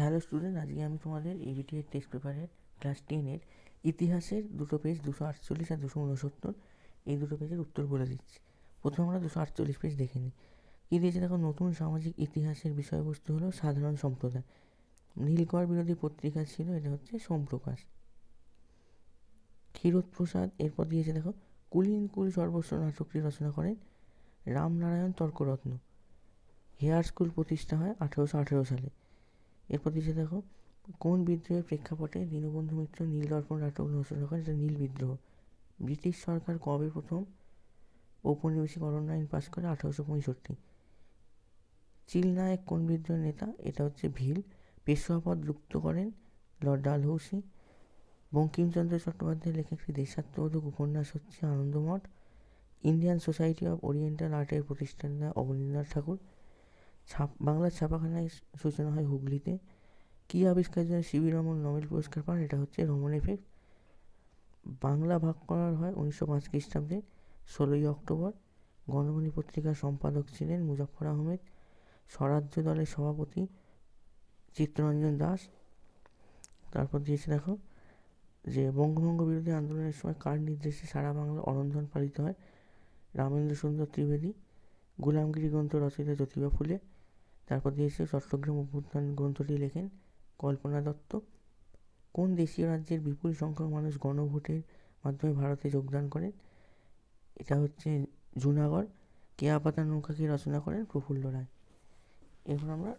Hello student আজকে আমি তোমাদের ইভিটি এর টেক্সট পেপারের ক্লাস টেনের ইতিহাসের দুটো পেজ দুশো আটচল্লিশ আর দুশো উনসত্তর। এই দুটো পেজের উত্তর বলে দিচ্ছি। প্রথমে আমরা দুশো আটচল্লিশ পেজ দেখে নিই। কী দিয়েছে? দেখো, নতুন সামাজিক ইতিহাসের বিষয়বস্তু হলো সাধারণ সম্প্রদায়। নীলকর বিরোধী পত্রিকা ছিল, এটা হচ্ছে সোমপ্রকাশ। ক্ষীরোদ প্রসাদ এরপর দিয়েছে, দেখো, কুলিন কুল সর্বস্ব নাটকটি রচনা করেন রামনারায়ণ তর্করত্ন। হেয়ার স্কুল প্রতিষ্ঠা হয় আঠেরোশো আঠেরো সালে। এরপর দিয়েছে দেখো, কোন বিদ্রোহের প্রেক্ষাপটে দীনবন্ধু মিত্র নীলদর্পণ নাটক রচনা করেন? সেটা নীল বিদ্রোহ। ব্রিটিশ সরকার কবে প্রথম ঔপনিবেশিক অরণ্য আইন পাশ করে? আঠারোশো পঁয়ষট্টি। চিলনায়ক কোন বিদ্রোহের নেতা? এটা হচ্ছে ভিল। পেশোয়া পদ লুপ্ত করেন লর্ড ডালহৌসি। বঙ্কিমচন্দ্র চট্টোপাধ্যায়ের লেখা একটি দেশাত্মবোধক উপন্যাস হচ্ছে Anandamath. Indian Society of Oriental আর্টের প্রতিষ্ঠাতা অবনীন্দ্রনাথ ঠাকুর। ছাপ, বাংলার ছাপাখানায় সূচনা হয় হুগলিতে। কী আবিষ্কার জন্য সিবি রমন নোবেল পুরস্কার পান, এটা হচ্ছে রমন এফেক্ট বাংলা ভাগ করার হয় উনিশশো পাঁচ খ্রিস্টাব্দে, ষোলোই অক্টোবর। গণমণি পত্রিকার সম্পাদক ছিলেন মুজফর আহমেদ। স্বরাজ্য দলের সভাপতি চিত্তরঞ্জন দাস। তারপর দিয়েছে দেখো যে, বঙ্গভঙ্গ বিরোধী আন্দোলনের সময় কার নির্দেশে সারা বাংলা অরন্ধন পালিত হয়? রামেন্দ্র সুন্দর ত্রিবেদী, গোলামগিরি গ্রন্থ রচয়িতা জ্যোতিবা ফুলে তারপর দিয়েছে চট্টগ্রাম অভ্যুত্থান গ্রন্থটি লেখেন কল্পনা দত্ত। কোন দেশীয় রাজ্যের বিপুল সংখ্যক মানুষ গণভোটের মাধ্যমে ভারতে যোগদান করেন? এটা হচ্ছে জুনাগড়। কেয়াপাতা নৌকাকে রচনা করেন? প্রফুল্ল রায়। এরপর আমরা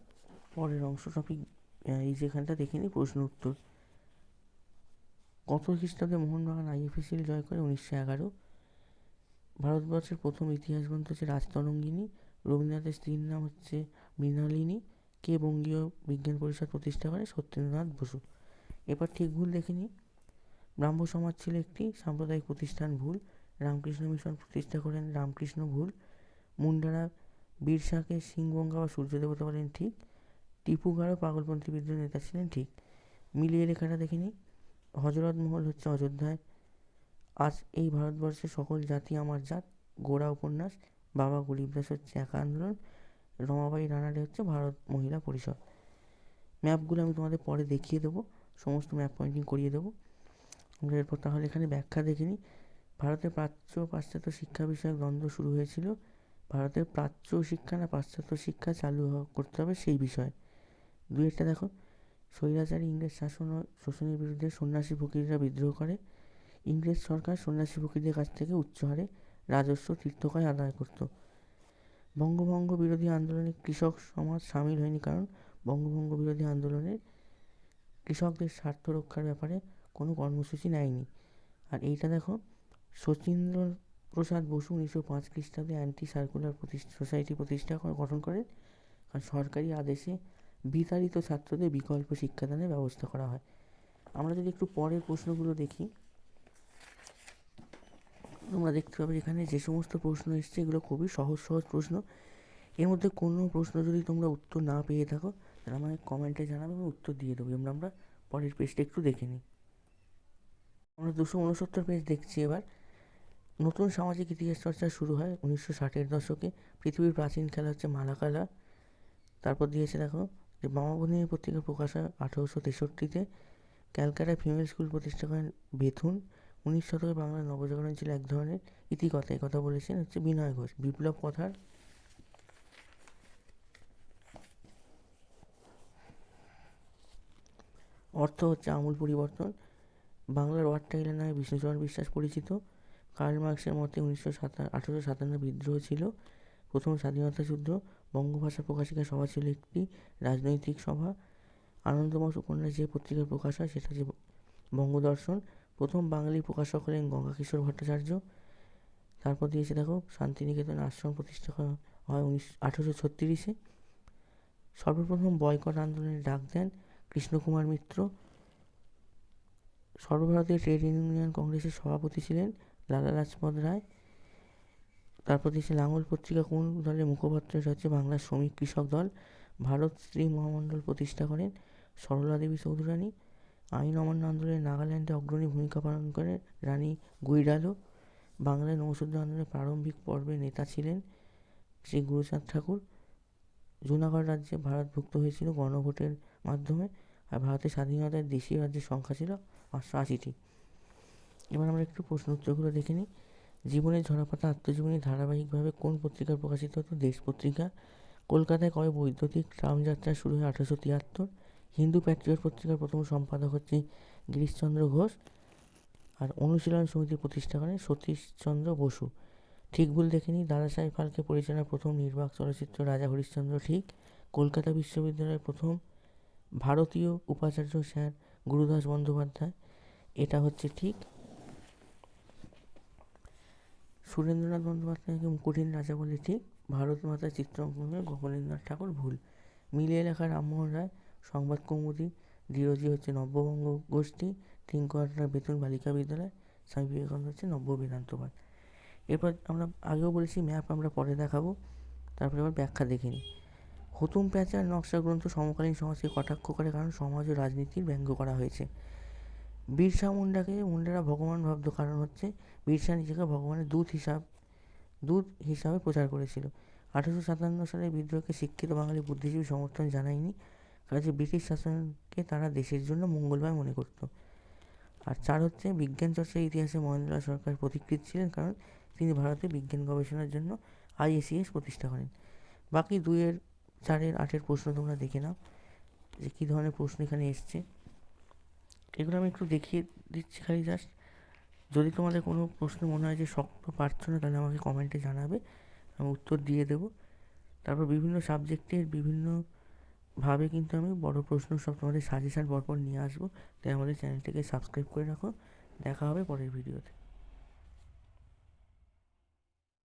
পরের অংশ টপিক এই যেখানটা দেখে নিই প্রশ্ন উত্তর। কত খ্রিস্টাব্দে মোহনবাগান আইএফএসিল জয় করে? উনিশশো এগারো। ভারতবর্ষের প্রথম ইতিহাস গ্রন্থ হচ্ছে রাজতরঙ্গিনী। রবীন্দ্রনাথের স্ত্রীর নাম হচ্ছে মৃণালিনী কে বঙ্গীয় বিজ্ঞান পরিষদ প্রতিষ্ঠা করে সত্যেন্দ্রনাথ বসু। এবার ঠিক ভুল দেখে নিই। ব্রাহ্ম সমাজ ছিল একটি সাম্প্রদায়িক প্রতিষ্ঠান ভুল। রামকৃষ্ণ মিশন প্রতিষ্ঠা করেন রামকৃষ্ণ ভুল। মুন্ডারা বীরসাকে সিংগঙ্গা বা সূর্য দেবতা বলেন ঠিক। টিপু গাঢ় পাগলপন্থী বিদ্রোহ নেতা ছিলেন ঠিক। মিলিয়ে লেখাটা দেখে নিই। হজরত মহল হচ্ছে অযোধ্যায়। আজ এই ভারতবর্ষের সকল জাতি, আমার জাত, গোড়া উপন্যাস, বাবা গরিবদাস হচ্ছে একা আন্দোলন রমাবাই রানাডে হচ্ছে ভারত মহিলা পরিষদ। ম্যাপগুলো আমি তোমাদের পরে দেখিয়ে দেবো, সমস্ত ম্যাপ পয়েন্টিং করিয়ে দেবো। আমরা এরপর তাহলে এখানে ব্যাখ্যা দেখে নিই। ভারতের প্রাচ্য পাশ্চাত্য শিক্ষা বিষয়ক দ্বন্দ্ব শুরু হয়েছিল। ভারতের প্রাচ্য শিক্ষা না পাশ্চাত্য শিক্ষা চালু করতে হবে সেই বিষয়ে। দুই একটা দেখো। স্বৈরাচারী ইংরেজ শাসন ও শোষণের বিরুদ্ধে সন্ন্যাসী ফকিররা বিদ্রোহ করে। ইংরেজ সরকার সন্ন্যাসী ফকিরদের কাছ থেকে উচ্চ হারে রাজস্ব তীর্থকায় আদায় করত। বঙ্গভঙ্গ বিরোধী আন্দোলনে কৃষক সমাজ সামিল হয়নি কারণ বঙ্গভঙ্গ বিরোধী আন্দোলনের কৃষকদের স্বার্থ রক্ষার ব্যাপারে কোনো কর্মসূচি নেয়নি। আর এইটা দেখো শচীন্দ্র প্রসাদ বসু উনিশশো পাঁচ খ্রিস্টাব্দে অ্যান্টি সার্কুলার প্রতিষ্ঠা, সোসাইটি প্রতিষ্ঠা গঠন করেন। আর সরকারি আদেশে বিতাড়িত ছাত্রদের বিকল্প শিক্ষাদানের ব্যবস্থা করা হয়। আমরা যদি একটু পরের প্রশ্নগুলো দেখি তোমরা দেখতে পাবে এখানে যে সমস্ত প্রশ্ন এসছে, এগুলো খুবই সহজ সহজ প্রশ্ন। এর মধ্যে কোনো প্রশ্ন যদি তোমরা উত্তর না পেয়ে থাকো, তাহলে আমাকে কমেন্টে জানাবে, আমি উত্তর দিয়ে দেবো। আমরা আমরা পরের পেজটা একটু দেখে নিই। আমরা দুশো উনসত্তর পেজ দেখছি এবার। নতুন সামাজিক ইতিহাস চর্চা শুরু হয় উনিশশো ষাটের দশকে। পৃথিবীর প্রাচীন খেলা হচ্ছে মালাকালা তারপর দিয়েছে দেখো যে মামাবন্ধী পত্রিকা প্রকাশ হয় আঠেরোশো তেষট্টিতে। ক্যালকাটায় ফিমেল স্কুল প্রতিষ্ঠা করেন বেথুন। উনিশ শতকে বাংলার নবজাগরণ ছিল এক ধরনের ইতিকথা কথা বলেছেন হচ্ছে বিনয় ঘোষ। বিপ্লব কথার অর্থ হচ্ছে আমূল পরিবর্তন। বাংলার ওয়ার্ড টাইলার নামে বিষ্ণুচরণ বিশ্বাস পরিচিত। কার্ল মার্কসের মতে উনিশশো সাতা আঠেরোশো সাতান্ন বিদ্রোহ ছিল। প্রথম স্বাধীনতা যুদ্ধ, বঙ্গভাষা প্রকাশিকা সভা ছিল একটি রাজনৈতিক সভা। আনন্দমাস উপন্যাস যে পত্রিকার প্রকাশ হয় সেটা যে বঙ্গদর্শন। প্রথম বাঙালি প্রকাশক হলেন গঙ্গাকিশোর ভট্টাচার্য। তারপর দিয়েছে দেখো, শান্তিনিকেতন আশ্রম প্রতিষ্ঠা হয় উনিশ, আঠেরোশো ছত্রিশে। সর্বপ্রথম বয়কট আন্দোলনের ডাক দেন কৃষ্ণকুমার মিত্র। সর্বভারতীয় ট্রেড ইউনিয়ন কংগ্রেসের সভাপতি ছিলেন লালা লাজপত রায়। তারপর দিয়েছে লাঙল পত্রিকা, কোন দলের মুখপাত্র হচ্ছে বাংলার শ্রমিক কৃষক দল। ভারত স্ত্রী মহামণ্ডল প্রতিষ্ঠা করেন সরলা দেবী চৌধুরানী। আইন অমান্য আন্দোলনে নাগাল্যান্ডে অগ্রণী ভূমিকা পালন করেন রানী গুইডালো। বাংলায় নৌশুদ্ধ আন্দোলনের প্রারম্ভিক পর্বে নেতা ছিলেন শ্রী গুরুচাঁদ ঠাকুর। জুনাগড় রাজ্যে ভারতভুক্ত হয়েছিল গণভোটের মাধ্যমে আর ভারতের স্বাধীনতায় দেশীয় রাজ্যের সংখ্যা ছিল পাঁচশো আশিটি। এবার আমরা একটু প্রশ্ন উত্তরগুলো দেখে নিই। জীবনের ঝরাপাতা আত্মজীবনী ধারাবাহিকভাবে কোন পত্রিকায় প্রকাশিত হতো? দেশ পত্রিকা। কলকাতায় কবে বৈদ্যুতিক ট্রাম যাত্রা শুরু হয়? আঠারোশো তিয়াত্তর। হিন্দু প্যাট্রিয়ট পত্রিকার প্রথম সম্পাদক হচ্ছে গিরিশচন্দ্র ঘোষ আর অনুশীলন সমিতি প্রতিষ্ঠা করেন সতীশচন্দ্র বসু। ঠিক ভুল দেখেনি দাদাসাহেব ফালকে পরিচালনার প্রথম নির্বাক চলচ্চিত্র রাজা হরিশ্চন্দ্র ঠিক, কলকাতা বিশ্ববিদ্যালয়ের প্রথম ভারতীয় উপাচার্য স্যার গুরুদাস বন্দ্যোপাধ্যায়, এটা হচ্ছে ঠিক। সুরেন্দ্রনাথ বন্দ্যোপাধ্যায়কে কঠিন রাজা বলে ঠিক ভারত মাতার চিত্র অঙ্কন করে গোপালেন্দ্রনাথ ঠাকুর ভুল। মিলিয়ে লেখা রামমোহন রায় সংবাদ কৌমুদি ধীরজি হচ্ছে নব্যবঙ্গ গোষ্ঠী টিঙ্কোয়াটার বেতন বালিকা বিদ্যালয় স্বামী বিবেকানন্দ হচ্ছে নব্য বেদান্তবাদ। এরপর আমরা আগেও বলেছি, ম্যাপ আমরা পরে দেখাবো, তারপরে আবার ব্যাখ্যা দেখে নিই। হুতুম প্যাঁচার নকশা গ্রন্থ সমকালীন সমাজকে কটাক্ষ করে, কারণ সমাজ ও রাজনীতির ব্যঙ্গ করা হয়েছে। বিরসা মুন্ডাকে, মুন্ডারা ভগবান ভাবত, কারণ হচ্ছে বিরসা নিজেকে ভগবানের দূত হিসাব, দূত হিসাবে প্রচার করেছিল। আঠারোশো সাতান্ন সালে বিদ্রোহকে শিক্ষিত বাঙালি বুদ্ধিজীবী সমর্থন জানায়নি। কাজে ব্রিটিশ শাসনকে তারা দেশের জন্য মঙ্গলময় মনে করত। আর চার হচ্ছে, বিজ্ঞান চর্চার ইতিহাসে মহেন্দ্রনাথ সরকার প্রতিকৃত ছিলেন কারণ তিনি ভারতে বিজ্ঞান গবেষণার জন্য আইএসিএস প্রতিষ্ঠা করেন। বাকি দুইয়ের, চারের, আটের প্রশ্ন তোমরা দেখে নাও যে কী ধরনের প্রশ্ন এখানে এসছে। এগুলো আমি একটু দেখিয়ে দিচ্ছি খালি জাস্ট যদি তোমাদের কোনো প্রশ্ন মনে হয় যে শক্ত পারছ না, তাহলে আমাকে কমেন্টে জানাবে, আমি উত্তর দিয়ে দেবো। তারপর বিভিন্ন সাবজেক্টের বিভিন্নভাবে কিন্তু আমি বড় প্রশ্ন সব তোমাদের সাজেশান পরপর নিয়ে আসব। তাই আমাদের চ্যানেলটিকে সাবস্ক্রাইব করে রাখো। দেখা হবে পরের ভিডিওতে